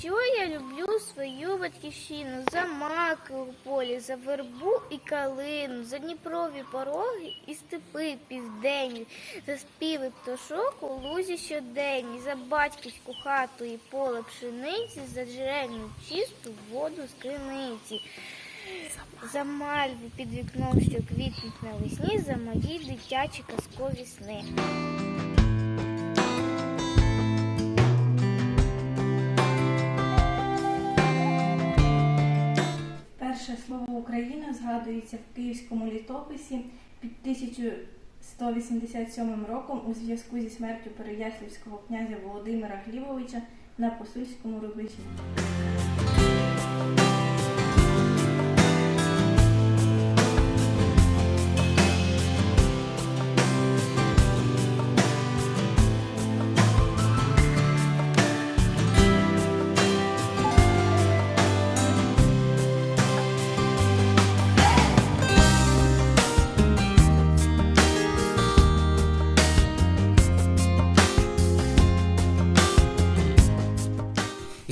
Що я люблю свою батьківщину за маки у полі, за вербу і калину, за дніпрові пороги і степи південні, за співи пташок у лузі щоденні, за батьківську хату і поле пшениці, за джерельну чисту воду з криниці, за мальву під вікном, що квітнуть навесні, за мої дитячі казкові сни. Перше слово Україна згадується в київському літописі під 1187 роком у зв'язку зі смертю переяслівського князя Володимира Глібовича на посульському рубежі.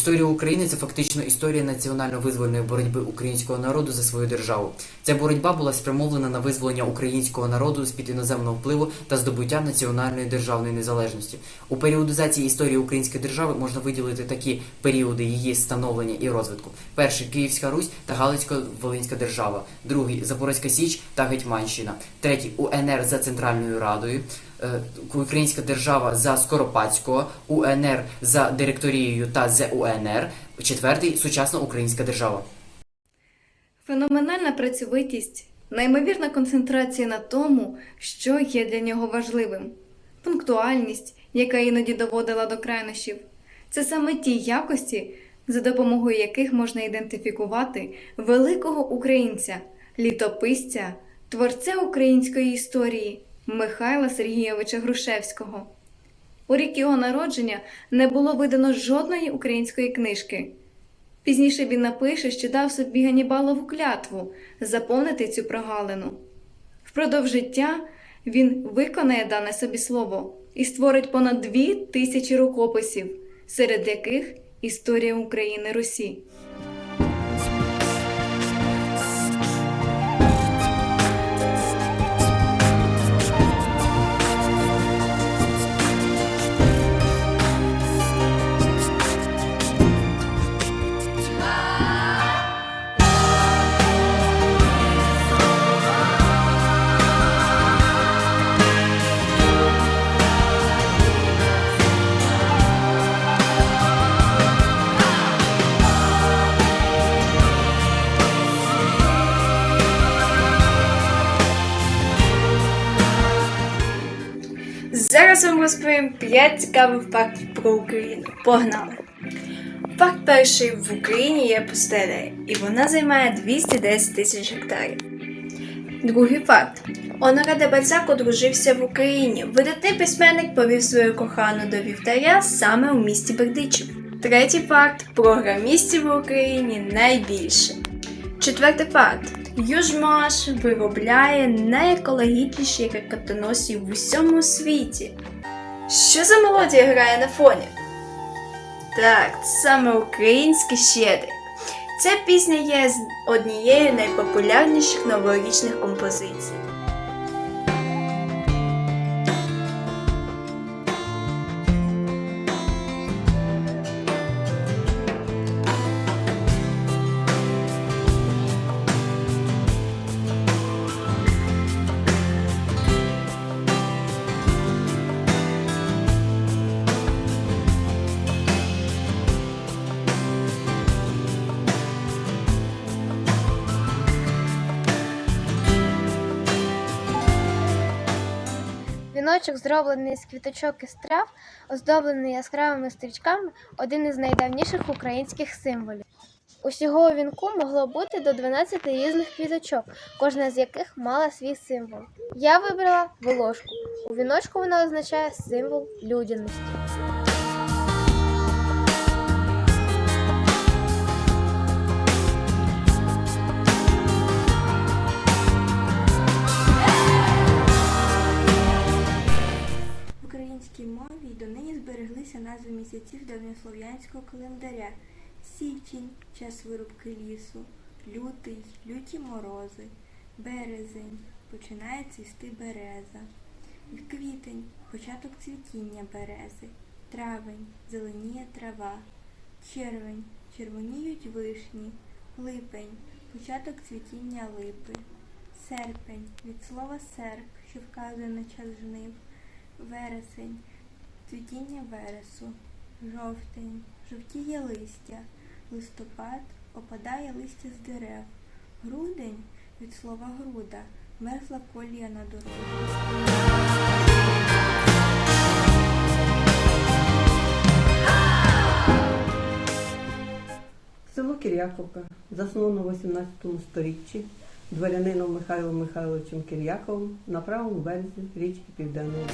Історія України це фактично історія національно-визвольної боротьби українського народу за свою державу. Ця боротьба була спрямована на визволення українського народу з під іноземного впливу та здобуття національної державної незалежності. У періодизації історії української держави можна виділити такі періоди її становлення і розвитку: перший Київська Русь та Галицько-Волинська держава, другий Запорозька Січ та Гетьманщина, третій УНР за Центральною Радою. Е, Українська держава за Скоропадського, УНР за директорією та ЗУНР, четвертий сучасна українська держава. Феноменальна працьовитість, неймовірна концентрація на тому, що є для нього важливим, пунктуальність, яка іноді доводила до крайнощів. Це саме ті якості, за допомогою яких можна ідентифікувати великого українця, літописця, творця української історії Михайла Сергійовича Грушевського. У рік його народження не було видано жодної української книжки. Пізніше він напише, що дав собі Ганібалову клятву заповнити цю прогалину. Впродовж життя він виконає дане собі слово і створить понад дві тисячі рукописів, серед яких історія України Русі. Зараз вам розповім 5 цікавих фактів про Україну. Погнали! Факт перший в Україні є пустеля, і вона займає 210 тисяч гектарів. Другий факт. Оноре де Бальзак одружився в Україні. Видатний письменник повів свою кохану до вівтаря саме у місті Бердичів. Третій факт. Програмістів в Україні найбільше. Четвертий факт. Южмаш виробляє найекологічніші ракетоносі в усьому світі. Що за мелодія грає на фоні? Так, саме український щедрик. Ця пісня є однією найпопулярніших новорічних композицій. Віночок, зроблений з квіточок і страв, оздоблений яскравими стрічками, один із найдавніших українських символів. Усього у вінку могло бути до 12 різних квіточок, кожна з яких мала свій символ. Я вибрала волошку. У віночку вона означає символ людяності. Мові й донині збереглися назви місяців давньослов'янського календаря, Січень час вирубки лісу, лютий, люті морози, березень починає цвісти береза, квітень початок цвітіння берези, травень зеленіє трава, червень червоніють вишні, липень початок цвітіння липи, серпень від слова серп, що вказує на час жнив, вересень цвітіння вересу, жовтень, жовтіє листя, листопад опадає листя з дерев, грудень від слова груда, мерзла колія на дорозі. Село Киряковка засновано в 18 сторіччі дворянином Михайлом Михайловичем Киряковим на правому березі річки Південного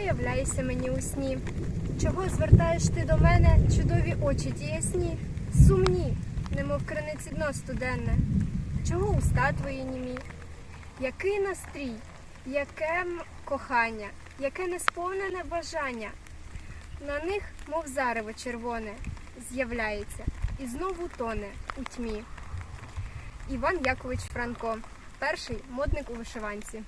являєшся мені у сні? Чого звертаєш ти до мене чудові очі ті ясні? Сумні, немов криниці дно студенне. Чого уста твої німі? Який настрій, яке кохання, яке несповнене бажання. На них, мов зарево червоне, з'являється і знову тоне у тьмі. Іван Якович Франко, перший модник у вишиванці.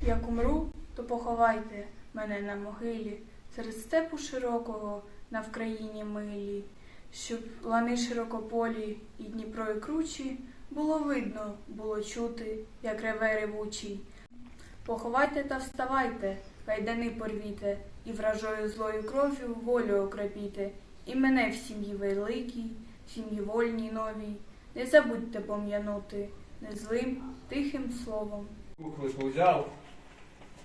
Як умру, то поховайте мене на могилі серед степу широкого на Вкраїні милій, щоб лани широкополі і Дніпро і кручі було видно, було чути, як реве ревучий. Поховайте та вставайте, кайдани порвіте, і вражою злою кров'ю волю окропіте, і мене в сім'ї великій, в сім'ї вольній новій. Не забудьте пом'янути незлим, тихим словом. Кухлику взяв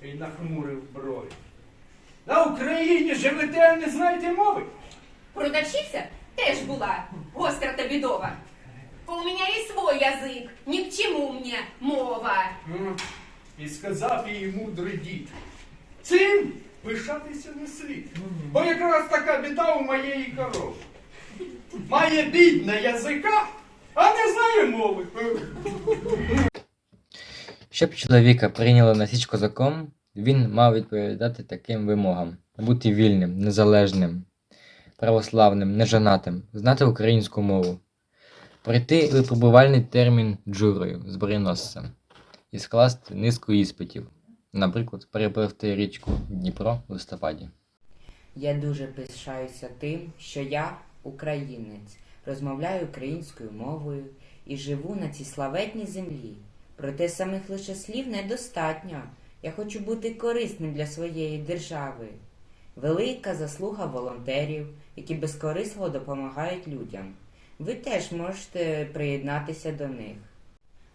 і нахмурив брові. На Україні живете, а не знаєте мови? Продавщиця теж була гостра та бідова. У меня и свой язык, ни к чему мне мова. М, І сказав їй мудрий дід. Цим пишатися не слід. Бо якраз така біда у моєї корови. Має бідна язика, а не знає мови. Щоб чоловіка прийняли на січ козаком, він мав відповідати таким вимогам: бути вільним, незалежним, православним, нежанатим, знати українську мову, пройти випробувальний термін джурою з броненосцем і скласти низку іспитів, наприклад, перепливти річку Дніпро в листопаді. Я дуже пишаюся тим, що я українець, розмовляю українською мовою і живу на цій славетній землі. Проте самих лише слів недостатньо. Я хочу бути корисним для своєї держави. Велика заслуга волонтерів, які безкорисливо допомагають людям. Ви теж можете приєднатися до них.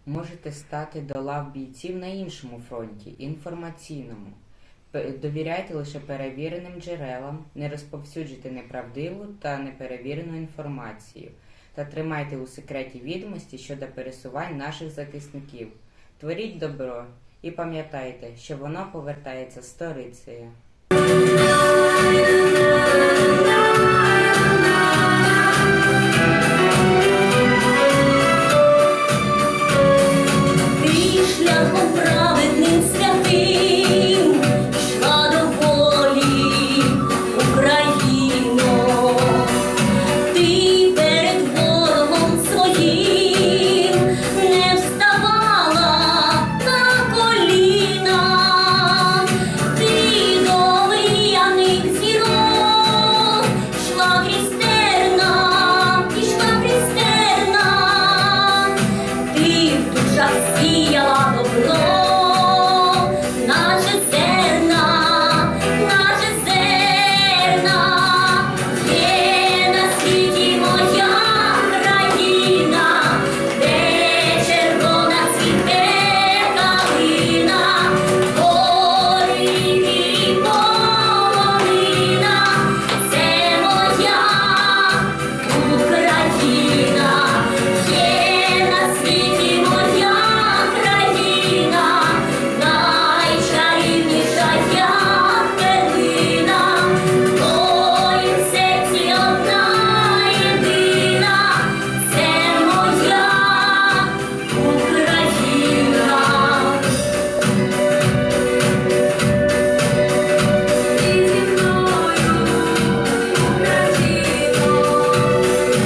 Можете стати до лав бійців на іншому фронті, інформаційному. Довіряйте лише перевіреним джерелам, не розповсюджуйте неправдиву та неперевірену інформацію та тримайте у секреті відомості щодо пересувань наших захисників. Творіть добро і пам'ятайте, що воно повертається сторицею. Ти шляхом